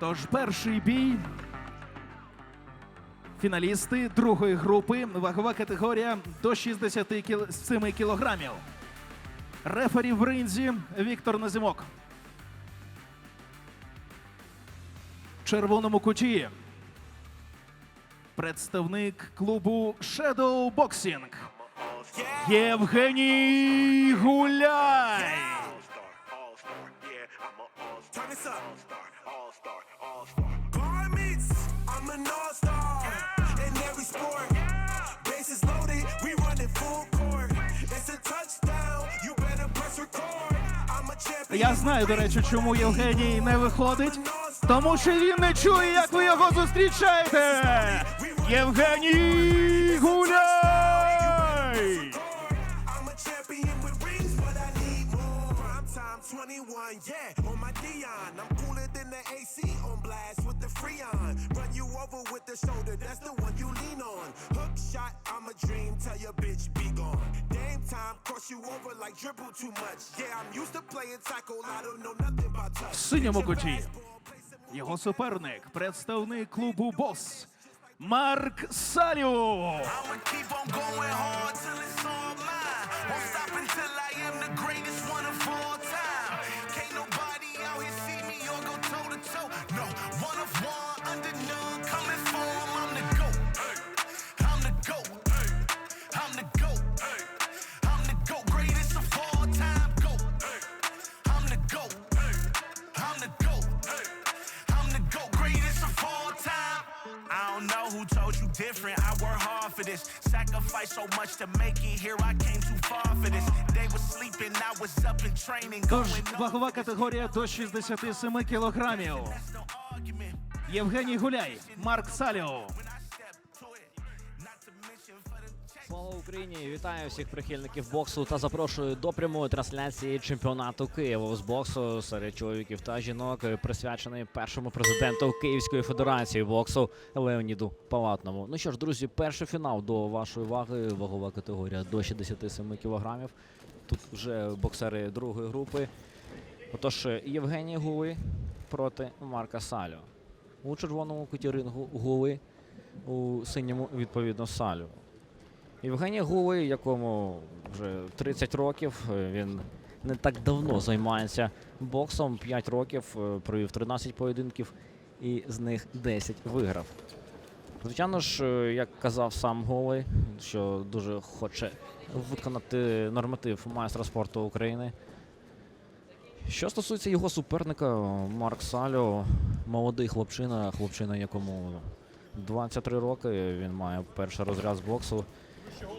Тож перший бій. Фіналісти другої групи. Вагова категорія до 67 кілограмів. Рефері в ринзі Віктор Назимок. В червоному куті. Представник клубу Shadow Boxing. Євгеній Гуляй. An all-star in every sport. Bases loaded, we running full court. It's a touchdown, you better press record. I'm a champion. Я знаю, до речі, чому Євгеній не виходить. Тому що він не чує, як ви його зустрічаєте. Євгеній Гуляй! I'm a champion with rings, but I need more. Prime time 21, yeah, on my Dion. I'm cooler than the AC on blast the shoulder, that's the one you lean on. Hook shot, I'm a dream, tell your bitch be gone. Game time, cross you over like dribble too much. Yeah, I'm used to playing tackle, I don't know nothing about touch. В синьому куті. Його суперник, представник клубу Бос Марк Салю. I'ma keep on going hard till it's all mine. Won't stop different. I work hard for this. Sacrifice so much to make it here. I came too far for this. They was sleeping, I was up in training. Тож вагова категорія до 67 кілограмів. Євгеній Гуляй, Марк Салю. Слава Україні! Вітаю всіх прихильників боксу та запрошую до прямої трансляції чемпіонату Києва з боксу серед чоловіків та жінок, присвячений першому президенту Київської федерації боксу Леоніду Палатному. Ну що ж, друзі, перший фінал до вашої уваги. Вагова категорія до 67 кілограмів. Тут вже боксери другої групи. Отож, Євгеній Гули проти Марка Салю. У червоному куті рингу Гули, у синьому відповідно Салю. Євгеній Гулий, якому вже 30 років, е, він не так давно займається боксом. 5 років е, провів 13 поєдинків і з них 10 виграв. Звичайно ж, е, як казав сам Голий, що дуже хоче виконати норматив майстра спорту України. Що стосується його суперника, Марк Салю, молодий хлопчина, хлопчина, якому 23 роки, він має перший розряд з боксу.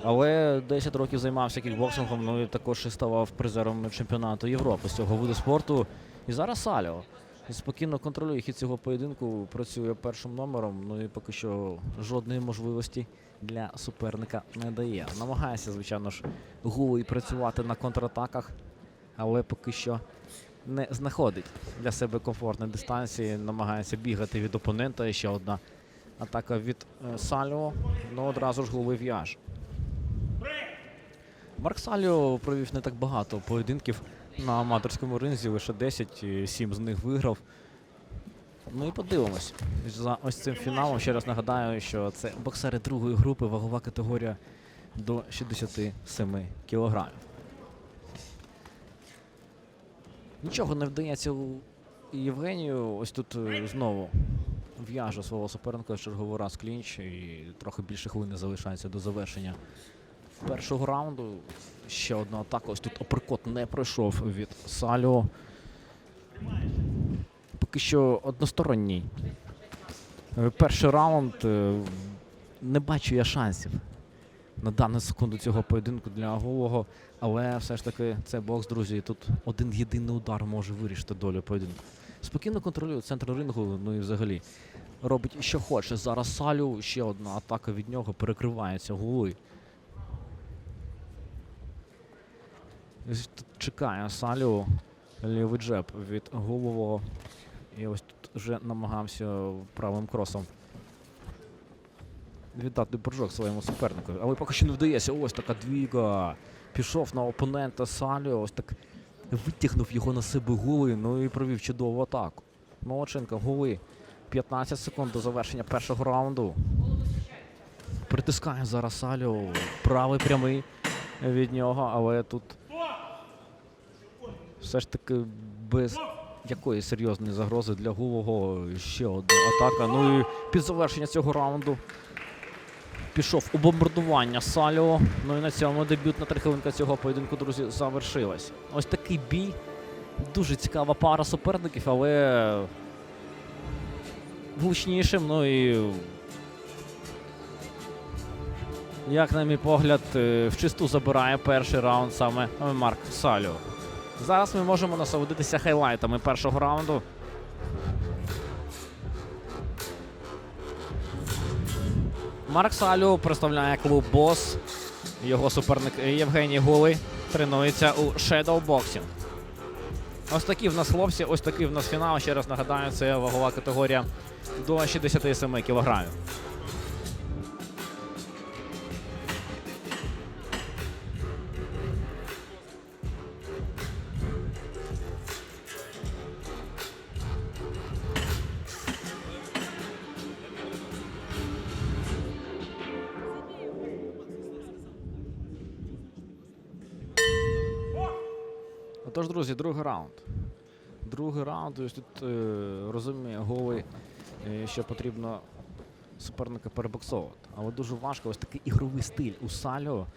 Але 10 років займався кікбоксингом, ну і також і ставав призером чемпіонату Європи з цього виду спорту. І зараз Саліо спокійно контролює хід цього поєдинку, працює першим номером, ну і поки що жодної можливості для суперника не дає. Намагається, звичайно ж, Гулий працювати на контратаках, але поки що не знаходить для себе комфортної дистанції, намагається бігати від опонента. І ще одна атака від е, Саліо, ну одразу ж Гулий в'яж. Марк Саліо провів не так багато поєдинків на аматорському ринзі, лише 10, 7 з них виграв. Ну і подивимось. За ось цим фіналом ще раз нагадаю, що це боксери другої групи, вагова категорія до 67 кілограмів. Нічого не вдається Євгенію. Ось тут е, знову в'яже свого суперника черговий раз клінч і трохи більше хвилини залишається до завершення першого раунду. Ще одна атака. Ось тут оперкот не пройшов від Саліо. Поки що односторонній. Е, Перший раунд. е, Не бачу я шансів на дану секунду цього поєдинку для голого. Але все ж таки це бокс, друзі. і Тут один єдиний удар може вирішити долю поєдинку. Спокійно контролює центр рингу, ну і взагалі робить що хоче. Зараз Салю, ще одна атака від нього перекривається голою. Ось тут чекає Салю лівий джеб від голового. І ось тут вже намагався правим кросом віддати боржок своєму супернику. Але поки що не вдається. Ось така двіга. Пішов на опонента Салю. Ось так витягнув його на себе голий, ну і провів чудову атаку. Молодченко, голи. 15 секунд до завершення першого раунду. Притискає зараз Салю. Правий прямий від нього, але тут все ж таки без якоїсь серйозної загрози для Гулого ще одна атака. Ну і під завершення цього раунду пішов у бомбардування Саліо. Ну і на цьому дебютна триховинка цього поєдинку, друзі, завершилась. Ось такий бій. Дуже цікава пара суперників, але влучнішим. Ну і як на мій погляд, е, в чисту забирає перший раунд саме Марк Саліо. Зараз ми можемо насолодитися хайлайтами першого раунду. Марк Салю представляє клуб Бос. Його суперник Євгеній Гулий тренується у Shadow Ось такі в нас хлопці, ось такий в нас фінал. Ще раз нагадаю, це вагова категорія до 67 кілограмів. Друзі, другий раунд. Другий раунд. Ось тут е, розуміє голий, е, що потрібно суперника перебоксовувати. Але дуже важко ось такий ігровий стиль у Сальо.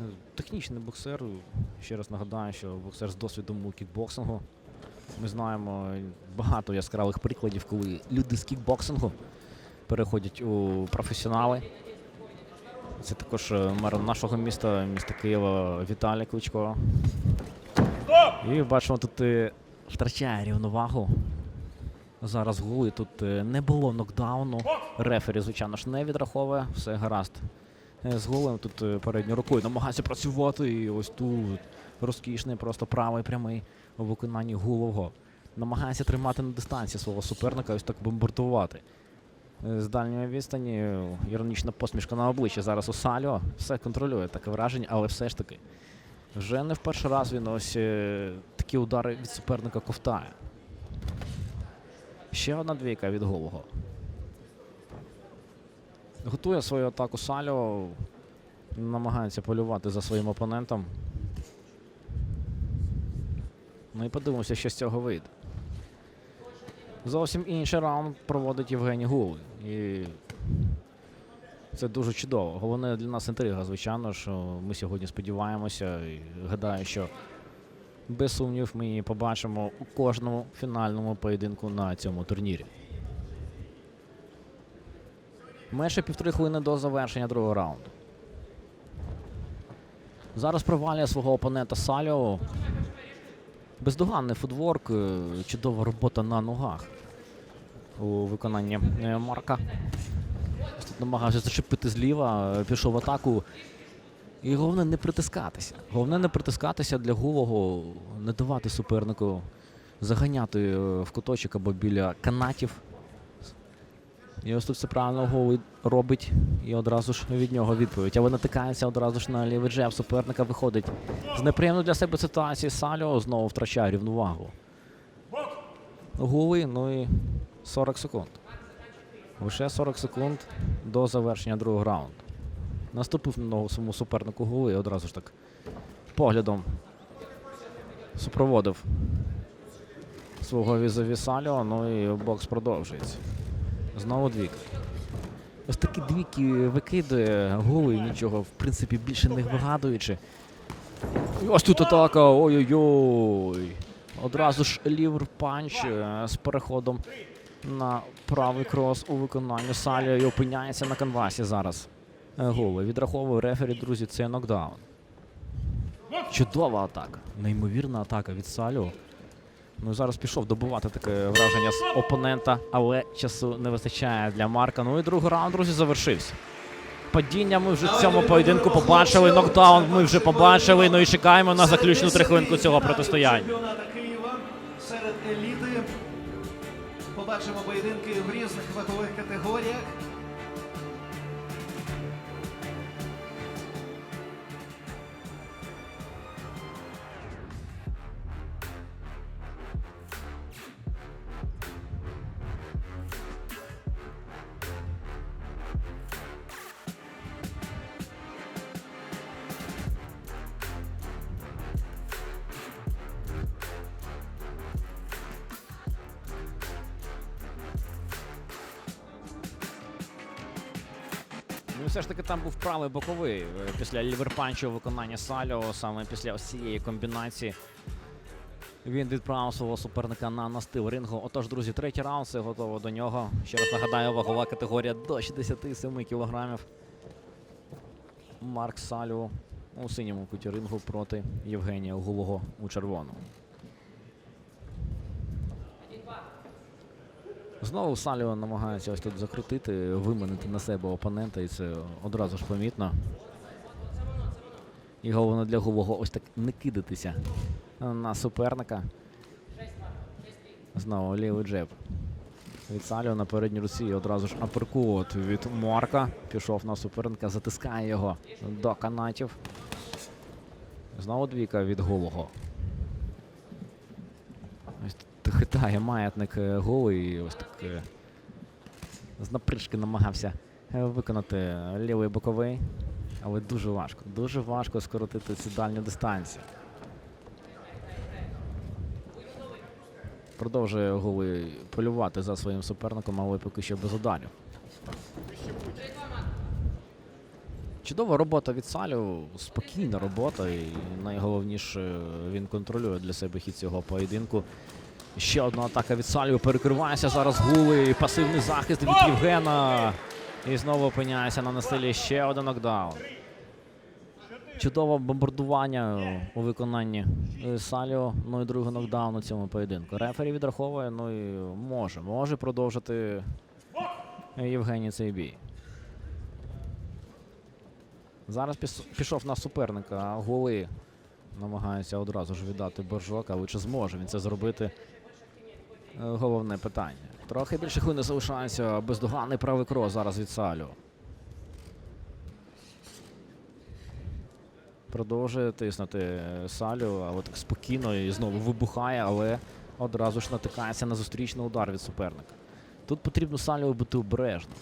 Е, Технічний боксер. Ще раз нагадаю, що боксер з досвідом у кікбоксингу. Ми знаємо багато яскравих прикладів, коли люди з кікбоксингу переходять у професіонали. Це також мер нашого міста, міста Києва Віталій Кличко. І бачимо, тут е, втрачає рівновагу. Зараз гули. Тут е, не було нокдауну. Рефері, звичайно ж, не відраховує. Все гаразд. Е, З голем тут передньою рукою намагається працювати. І ось тут розкішний, просто правий прямий у виконанні гулового. Намагається тримати на дистанції свого суперника, ось так бомбардувати. З дальньої відстані іронічна посмішка на обличчі. Зараз у Сальо все контролює таке враження, але все ж таки. Вже не в перший раз він ось е, такі удари від суперника ковтає. Ще одна двійка від голого. Готує свою атаку Сальо. Намагається полювати за своїм опонентом. Ну і подивимося, що з цього вийде. Зовсім інший раунд проводить Євгеній Гулий. І це дуже чудово. Головне для нас інтрига, звичайно, що ми сьогодні сподіваємося і гадаю, що без сумнів ми її побачимо у кожному фінальному поєдинку на цьому турнірі. Менше півтори хвилини до завершення другого раунду. Зараз провалює свого опонента Саліо. Бездоганний футворк, е, чудова робота на ногах у виконанні е, Марка. Намагався зачепити зліва, е, пішов в атаку. І головне не притискатися. Головне не притискатися для голого, не давати супернику заганяти е, в куточок або біля канатів. І ось тут все правильно голий робить. І одразу ж від нього відповідь. Але натикається одразу ж на лівий джеб суперника. Виходить з неприємної для себе ситуації. Сальо знову втрачає рівновагу. Голий, ну і 40 секунд. Лише 40 секунд до завершення другого раунду. Наступив на ногу своєму супернику Гули і одразу ж так поглядом супроводив свого візові Саліо, ну і бокс продовжується. Знову двійка. Ось такі двійки викидує Гули, нічого, в принципі, більше не вигадуючи. Ось тут атака, ой-ой-ой. Одразу ж лівер панч е, з переходом на правий крос у виконанні Саліо і опиняється на канвасі зараз. Е, Голи. Відраховує рефері, друзі, це нокдаун. Чудова атака. Неймовірна атака від Салю. Ну і зараз пішов добувати таке враження з опонента, але часу не вистачає для Марка. Ну і другий раунд, друзі, завершився. Падіння ми вже в цьому поєдинку побачили. Нокдаун ми вже побачили. Ну і чекаємо на заключну трихвинку цього протистояння. Побачимо поєдинки в різних вагових категоріях. Все ж таки там був правий боковий е, після ліверпанчу у виконанні Сальо, саме після ось цієї комбінації. Він відправив свого суперника на настил рингу. Отож, друзі, третій раунд, все готово до нього. Ще раз нагадаю, вагова категорія до 67 кілограмів. Марк Салю у синьому куті рингу проти Євгенія Гулого у червоному. Знову Саліо намагається ось тут закрутити, виманити на себе опонента, і це одразу ж помітно. І головне для Гулого ось так не кидатися на суперника. Знову лівий джеб. Від Саліо на передній руці одразу ж аперкут від Марка. Пішов на суперника, затискає його до канатів. Знову двійка від голого. Ось хитає маятник е, голий. і Ось так е, з напришки намагався е, виконати лівий боковий. Але дуже важко. Дуже важко скоротити цю дальню дистанцію. Продовжує голий полювати за своїм суперником, але поки що без ударів. Чудова робота від Салю, спокійна робота, і найголовніше він контролює для себе хід цього поєдинку. Ще одна атака від Салю. Перекривається зараз гули. Пасивний захист від Євгена. І знову опиняється на настилі ще один нокдаун. Чудове бомбардування у виконанні е, Саліо. Ну і другий нокдаун у цьому поєдинку. Рефері відраховує, ну і може, може продовжити Євгеній цей бій. Зараз пішов на суперника, а голи намагається одразу ж віддати боржок, але чи зможе він це зробити? Головне питання. Трохи більше хвилин залишається бездоганний правий крос зараз від Салю. Продовжує тиснути Салю, але так спокійно і знову вибухає, але одразу ж натикається на зустрічний удар від суперника. Тут потрібно Салю бути обережним.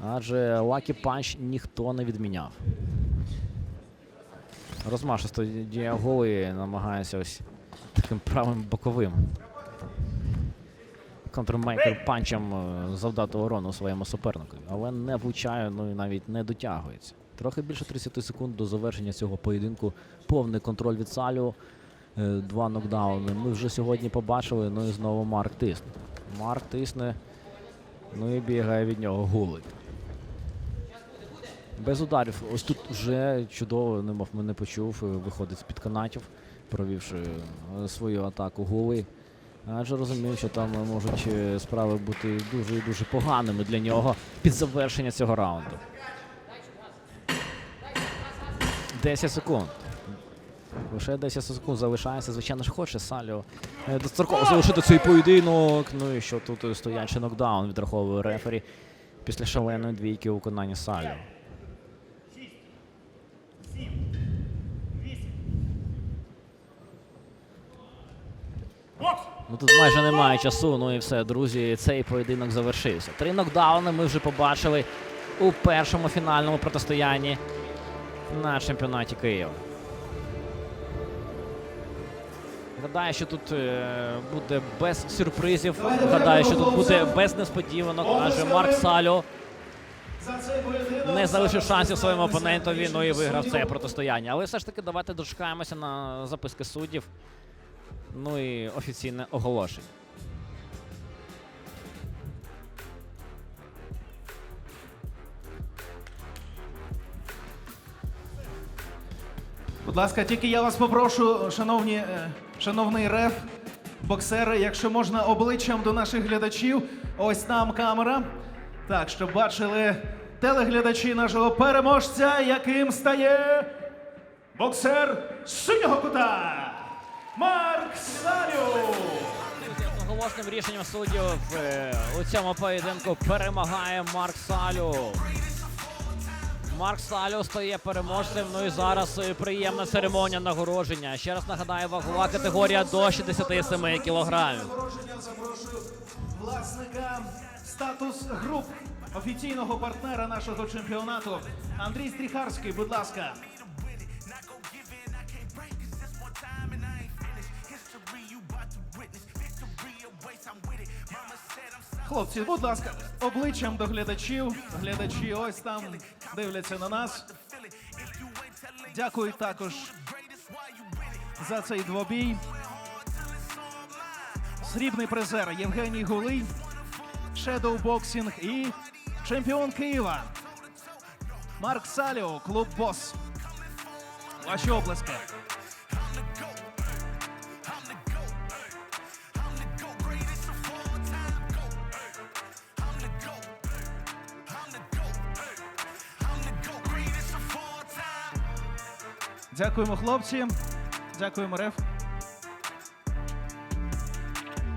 Адже Лакі Панч ніхто не відміняв. Розмашисто діє голи намагається ось таким правим боковим. Контрмейкер панчем е, завдати урону своєму супернику, але не влучає, ну і навіть не дотягується. Трохи більше 30 секунд до завершення цього поєдинку. Повний контроль від Салю. Е, Два нокдауни. Ми вже сьогодні побачили. Ну і знову Марк тисне. Марк тисне. Ну і бігає від нього гулик. Без ударів. Ось тут вже чудово, не мов мене почув. е, Виходить з-під канатів, провівши свою атаку гули. Адже розумів, що там е, можуть е, справи бути дуже і дуже поганими для нього під завершення цього раунду. 10 секунд. Лише 10 секунд залишається. Звичайно ж, хоче Саліо е, достроково залишити цей поєдинок. Ну і що тут стоячий нокдаун відраховує рефері після шаленої двійки у виконанні Саліо. Ну тут майже немає часу, ну і все, друзі, цей поєдинок завершився. Три нокдауни ми вже побачили у першому фінальному протистоянні на чемпіонаті Києва. Гадаю, що тут е, буде без сюрпризів. Гадаю, що тут буде без несподіванок, адже Марк Сальо не залишив шансів своєму опонентові, ну і виграв це протистояння. Але все ж таки давайте дочекаємося на записки суддів. Ну і офіційне оголошення. Будь ласка, тільки я вас попрошу, шановні, е, шановний реф, боксери, якщо можна обличчям до наших глядачів, ось там камера. Так, щоб бачили телеглядачі нашого переможця, яким стає боксер синього кута Марк Салю. Одноголосним рішенням суддів е, у цьому поєдинку перемагає Марк Салю. Марк Салю стає переможцем. Ну і зараз е, приємна церемонія нагородження. Ще раз нагадаю, вагова категорія до 67 кілограмів. Запрошення запрошую власника статус груп офіційного партнера нашого чемпіонату Андрій Стріхарський. Будь ласка. Хлопці, будь ласка, обличчям до глядачів. Глядачі ось там дивляться на нас. Дякую також за цей двобій. Срібний призер Євгеній Гулий, Boxing і чемпіон Києва Марк Саліо, клуб Бос. Ваші оплески. Дякуємо, хлопці. Дякуємо, Реф.